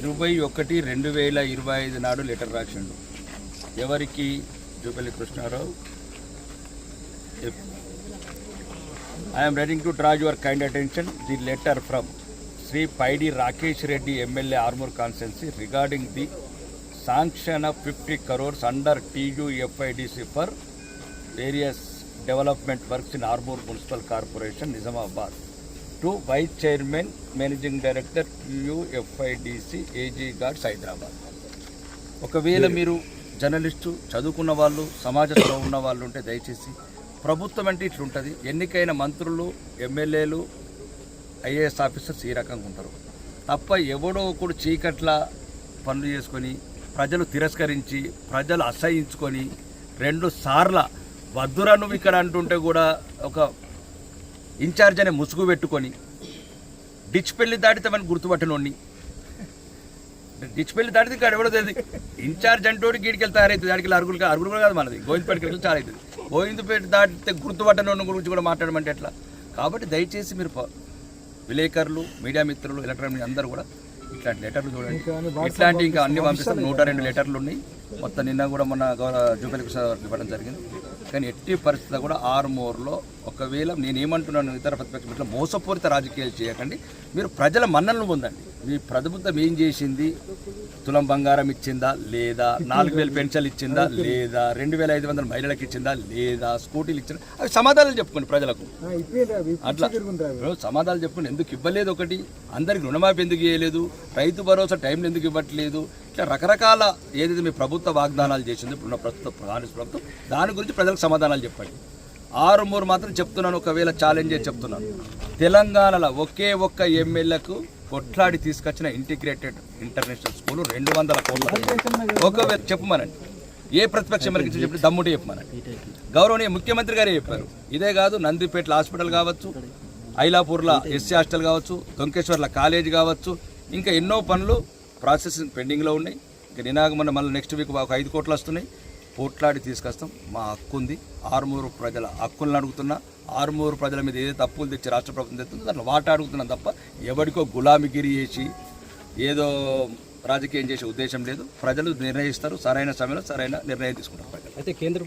ఇరవై ఒకటి రెండు వేల ఇరవై ఐదు నాడు లెటర్ రాసిండు. ఎవరికి? Jupalli Krishnarao. I'm reading to draw your kind attention the letter from Shri Paidi Rakesh Reddy MLA Armoor constituency regarding the sanction of fifty crores under TUFIDC for various development works in Armoor municipal corporation Nizamabad to vice chairman managing director TUFIDC AG guards Hyderabad. ఒకవేళ మీరు journalist చదువుకున్న వాళ్ళు సమాజంలో ఉన్న వాళ్ళు ఉంటే దయచేసి ప్రభుత్వం అంటే ఇట్లుంటుంది. ఎన్నికైన మంత్రులు ఎమ్మెల్యేలు ఐఏఎస్ ఆఫీసర్స్ ఈ రకంగా ఉంటారు. తప్ప ఎవడో ఒకడు చీకట్ల పనులు చేసుకొని ప్రజలు తిరస్కరించి ప్రజలు అసహించుకొని రెండు సార్ల వద్దురా నువ్వు ఇక్కడ అంటుంటే కూడా ఒక ఇన్ఛార్జ్ అనే ముసుగు పెట్టుకొని డిచ్ పెళ్ళి దాటితే గుర్తుపట్టనోడిని డిచ్ పెళ్ళి దాటితే ఇక్కడ ఎవడో తెలియదు. ఇన్ఛార్జ్ అంటోడి గీడికి వెళ్తే తయారైతుంది. దానికి అరుగులు అరుగులు కూడా కాదు మనది. గోవిందపేటకి వెళ్ళి చాలా అవుతుంది గోవిందపేట దాటితే గుర్తుపట్టనోడి గురించి కూడా మాట్లాడమంటే ఎట్లా? కాబట్టి దయచేసి మీరు విలేకరులు మీడియా మిత్రులు ఎలక్ట్రానిక్ అందరూ కూడా ఇట్లాంటి లెటర్లు చూడండి. ఇట్లాంటి ఇంకా అన్ని పంపిస్తాం. నూట రెండు లెటర్లు ఉన్నాయి. మొత్తం నిన్న కూడా మొన్న గౌరవ జూపల్లి కృష్ణ గారికి ఇవ్వడం జరిగింది. కానీ ఎట్టి పరిస్థితి కూడా ఆరుమూరులో ఒకవేళ నేను ఏమంటున్నాను ఇతర ప్రతిపక్ష మోసపూరిత రాజకీయాలు చేయకండి. మీరు ప్రజల మన్నలను పొందండి. మీ ప్రభుత్వం ఏం చేసింది? తులం బంగారం ఇచ్చిందా? లేదా నాలుగు వేలు పెన్షన్లు ఇచ్చిందా? లేదా రెండు వేల ఐదు వందల మహిళలకు ఇచ్చిందా? లేదా స్కూటీలు ఇచ్చిందా అవి సమాధానాలు చెప్పుకోండి ప్రజలకు. అట్లా. సమాధానాలు చెప్పుకుని ఎందుకు ఇవ్వలేదు ఒకటి? అందరికి రుణమాఫీ ఎందుకు చేయలేదు రైతు భరోసా టైంలో ఎందుకు ఇవ్వట్లేదు? ఇట్లా రకరకాల ఏదైతే మీ ప్రభుత్వ వాగ్దానాలు చేసిందో ఇప్పుడున్న ప్రస్తుత కాంగ్రెస్ ప్రభుత్వం దాని గురించి ప్రజలకు సమాధానాలు చెప్పండి. ఆరు మూడు మాత్రం చెప్తున్నాను ఒకవేళ ఛాలెంజ్ చేసి చెప్తున్నాను. తెలంగాణలో ఒకే ఒక్క ఎమ్మెల్యేకు కొట్లాడి తీసుకొచ్చిన ఇంటిగ్రేటెడ్ ఇంటర్నేషనల్ స్కూల్ రెండు వందల కోట్ల ఒకవేళ చెప్పమనండి. ఏ ప్రతిపక్ష ఎమ్మెల్యేకి చెప్పి దమ్ముటే చెప్పమనండి. గౌరవనీయ ముఖ్యమంత్రి గారే చెప్పారు. ఇదే కాదు నందిపేటల హాస్పిటల్ కావచ్చు ఐలాపూర్ల ఎస్సీ హాస్టల్ కావచ్చు దొంకేశ్వర్ల కాలేజ్ కావచ్చు ఇంకా ఎన్నో పనులు ప్రాసెసింగ్ పెండింగ్లో ఉన్నాయి. ఇంకా నినాగ మళ్ళీ నెక్స్ట్ వీక్ ఒక ఐదు కోట్లు వస్తున్నాయి. పోట్లాడి తీసుకొస్తాం. మా హక్కు ఉంది ఆరుమూరు ప్రజల హక్కులను అడుగుతున్నా. ఆరుమూరు ప్రజల మీద ఏదైతే తప్పులు తెచ్చి రాష్ట్ర ప్రభుత్వం తెస్తుందో దాంట్లో వాటా అడుగుతున్నాం తప్ప ఎవరికో గులామిగిరి చేసి ఏదో రాజకీయం చేసే ఉద్దేశం లేదు. ప్రజలు నిర్ణయిస్తారు. సరైన సమయంలో సరైన నిర్ణయం తీసుకుంటారు అయితే కేంద్ర